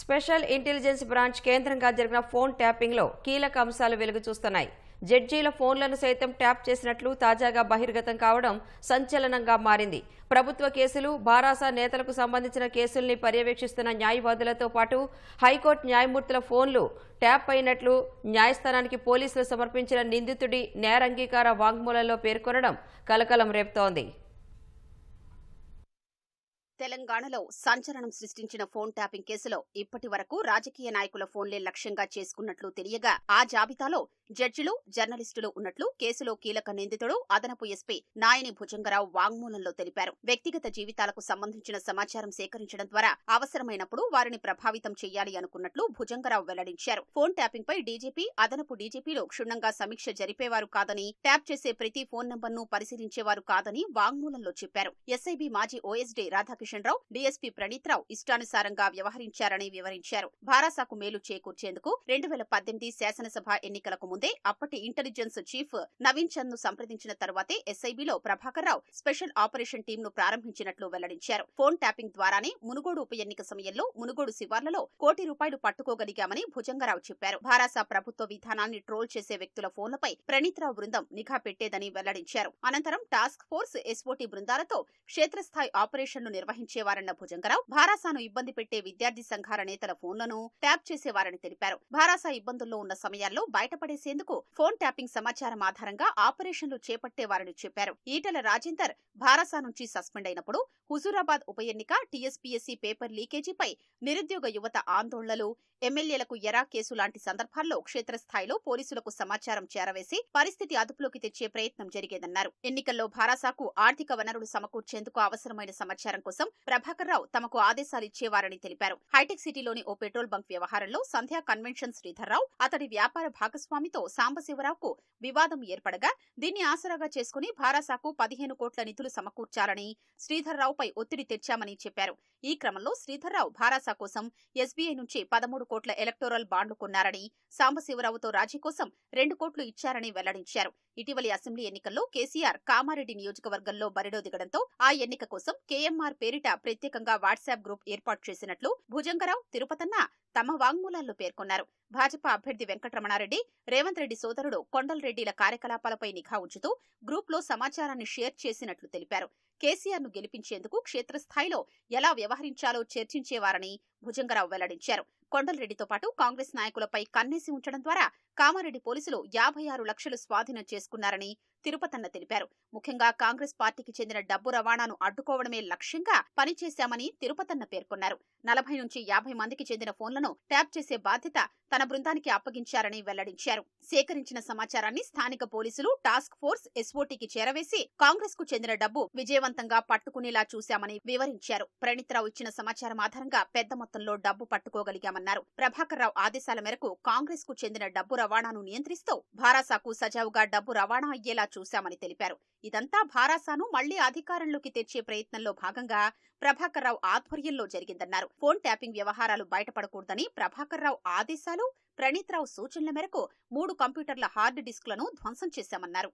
Special intelligence branch కేంద్రంగా జరిగిన phone ట్యాపింగ్లో కీలక అంశాలు వెలుగు చూస్తున్నాయి జడ్జీల ఫోన్లను సైతం ట్యాప్ చేసినట్లు తాజాగా బహిర్గతం కావడం సంచలనంగా మారింది. ప్రభుత్వ కేసులు బారాసా నేతలకు సంబంధించిన కేసుల్ని పర్యవేక్షిస్తున్న న్యాయవాదులతో పాటు హైకోర్టు న్యాయమూర్తుల ఫోన్లు ట్యాప్ అయినట్లు న్యాయస్థానానికి పోలీసులు సమర్పించిన నిందితుడి నేరంగీకార వాంగ్మూలంలో పేర్కొనడం కలకలం రేపుతోంది. తెలంగాణలో సంచలనం సృష్టించిన ఫోన్ ట్యాపింగ్ కేసులో ఇప్పటి వరకు రాజకీయ నాయకుల ఫోన్లే లక్ష్యంగా చేసుకున్నట్లు తెలియగా ఆ జాబితాలో జడ్జిలు జర్నలిస్టులు ఉన్నట్లు కేసులో కీలక నిందితుడు అదనపు ఎస్పీ నాయని భుజంగరావు వాంగ్మూలంలో తెలిపారు. వ్యక్తిగత జీవితాలకు సంబంధించిన సమాచారం సేకరించడం ద్వారా అవసరమైనప్పుడు వారిని ప్రభావితం చేయాలి అనుకున్నట్లు భుజంగరావు వెల్లడించారు. ఫోన్ ట్యాపింగ్ పై డీజీపీ అదనపు డీజీపీలు క్షుణ్ణంగా సమీక్ష జరిపేవారు కాదని ట్యాప్ చేసే ప్రతి ఫోన్ నంబర్ను పరిశీలించేవారు కాదని వాంగ్మూలంలో చెప్పారు. ఎస్ఐబి మాజీ ఓఎస్డీ రాధాకిషన్ రావు డీఎస్పీ ప్రణీత్రావు ఇష్టానుసారంగా వ్యవహరించారని వివరించారు. భారాసాకు మేలు చేకూర్చేందుకు రెండు వేల పద్దెనిమిది శాసనసభ ఎన్నికలకు ముందు అప్పటి ఇంటెలిజెన్స్ చీఫ్ నవీన్ చంద్ను సంప్రదించిన తర్వాతే ఎస్ఐబిలో Prabhakar Rao special operation team ను ప్రారంభించినట్లు వెల్లడించారు. ఫోన్ ట్యాపింగ్ ద్వారానే మునుగోడు ఉప ఎన్నిక సమయంలో మునుగోడు శివార్లలో కోటి రూపాయలు పట్టుకోగలిగామని భుజంగరావు చెప్పారు. భారాస ప్రభుత్వ విధానాన్ని ట్రోల్ చేసే వ్యక్తుల ఫోన్లపై ప్రణీత్రావు బృందం నిఘా పెట్టేదని వెల్లడించారు. అనంతరం టాస్క్ ఫోర్స్ ఎస్ఓటీ బృందాలతో క్షేత్రస్థాయి ఆపరేషన్లు నిర్వహించేవారన్న భుజంగరావు భారాసాను ఇబ్బంది పెట్టే విద్యార్థి సంఘాల నేతల ఫోన్లను ట్యాప్ చేసేవారని తెలిపారు. భారాసా ఇబ్బందుల్లో ఉన్న సమయాల్లో చేసేందుకు ఫోన్ ట్యాపింగ్ సమాచారం ఆధారంగా ఆపరేషన్లు చేపట్టేవారని చెప్పారు. ఈటల రాజేందర్ భారసా నుంచి సస్పెండ్ అయినప్పుడు హుజూరాబాద్ ఉప ఎన్నిక టీఎస్పీఎస్సీ పేపర్ లీకేజీపై నిరుద్యోగ యువత ఆందోళనలు ఎమ్మెల్యేలకు ఎరా కేసు లాంటి సందర్భాల్లో క్షేత్రస్థాయిలో పోలీసులకు సమాచారం చేరవేసి పరిస్థితి అదుపులోకి తెచ్చే ప్రయత్నం జరిగేదన్నారు. ఎన్నికల్లో భారాసాకు ఆర్థిక వనరులు సమకూర్చేందుకు అవసరమైన సమాచారం కోసం ప్రభాకర్ రావు తమకు ఆదేశాలు ఇచ్చేవారని తెలిపారు. హైటెక్ సిటీలోని ఓ పెట్రోల్ బంక్ వ్యవహారంలో సంధ్యా కన్వెన్షన్ శ్రీధర్రావు అతడి వ్యాపార భాగస్వామి భాగస్వామితో సాంబశివరావుకు వివాదం ఏర్పడగా దీన్ని ఆసరాగా చేసుకుని భారాసాకు పదిహేను కోట్ల నిధులు సమకూర్చాలని శ్రీధర్రావుపై ఒత్తిడి తెచ్చామని చెప్పారు. ఈ క్రమంలో శ్రీధర్రావు భారాసా కోసం ఎస్బీఐ నుంచి పదమూడు కోట్ల ఎలక్టోరల్ బాండ్లు కొన్నారని సాంబశివరావుతో రాజీ కోసం రెండు కోట్లు ఇచ్చారని వెల్లడించారు. ఇటీవలి అసెంబ్లీ ఎన్నికల్లో కేసీఆర్ కామారెడ్డి నియోజకవర్గంలో బరిలో దిగడంతో ఆ ఎన్నిక కోసం కేఎంఆర్ పేరిట ప్రత్యేకంగా వాట్సాప్ గ్రూప్ ఏర్పాటు చేసినట్లు భుజంగరావు తిరుపతన్న తమ వాంగ్మూలాల్లో పేర్కొన్నారు. భాజపా అభ్యర్థి వెంకటరమణారెడ్డి రేవంత్ రెడ్డి సోదరుడు కొండలరెడ్డిల కార్యకలాపాలపై నిఘా ఉంచుతూ గ్రూప్లో సమాచారాన్ని షేర్ చేసినట్లు తెలిపారు. కేసీఆర్ను గెలిపించేందుకు క్షేత్రస్థాయిలో ఎలా వ్యవహరించాలో చర్చించేవారని భుజంగరావు వెల్లడించారు. కొండలరెడ్డితో పాటు కాంగ్రెస్ నాయకులపై కన్నేసి ఉంచడం ద్వారా కామారెడ్డి పోలీసులు యాభై ఆరు లక్షలు స్వాధీనం చేసుకున్నారని తిరుపతన్న తెలిపారు. ముఖ్యంగా కాంగ్రెస్ పార్టీకి చెందిన డబ్బు రవాణాను అడ్డుకోవడమే లక్ష్యంగా పనిచేశామని తిరుపతన్న పేర్కొన్నారు. నలభై నుంచి యాభై మందికి చెందిన ఫోన్లను ట్యాప్ చేసే బాధ్యత తన బృందానికి అప్పగించారని వెల్లడించారు. సేకరించిన సమాచారాన్ని స్థానిక పోలీసులు టాస్క్ ఫోర్స్ ఎస్ఓటీకి చేరవేసి కాంగ్రెస్కు చెందిన డబ్బు విజయవంతంగా పట్టుకునేలా చూశామని వివరించారు. ప్రణీత్రావు ఇచ్చిన సమాచారం ఆధారంగా పెద్ద మొత్తంలో డబ్బు పట్టుకోగలిగామన్నారు. ప్రభాకర్ రావు ఆదేశాల మేరకు కాంగ్రెస్కు చెందిన డబ్బు రవాణాను నియంత్రిస్తూ భారాసాకు సజావుగా డబ్బు రవాణా అయ్యేలా చూశామని తెలిపారు. ఇదంతా భారాసాను మళ్ళీ అధికారంలోకి తెచ్చే ప్రయత్నంలో భాగంగా ప్రభాకర్ రావు ఆధ్వర్యంలో జరిగిందన్నారు. ఫోన్ ట్యాపింగ్ వ్యవహారాలు బయటపడకూడదని ప్రభాకర్ రావు ఆదేశాలు ప్రణీత్ రావు సూచనల మేరకు మూడు కంప్యూటర్ల హార్డ్ డిస్క్లను ధ్వంసం చేశామన్నారు.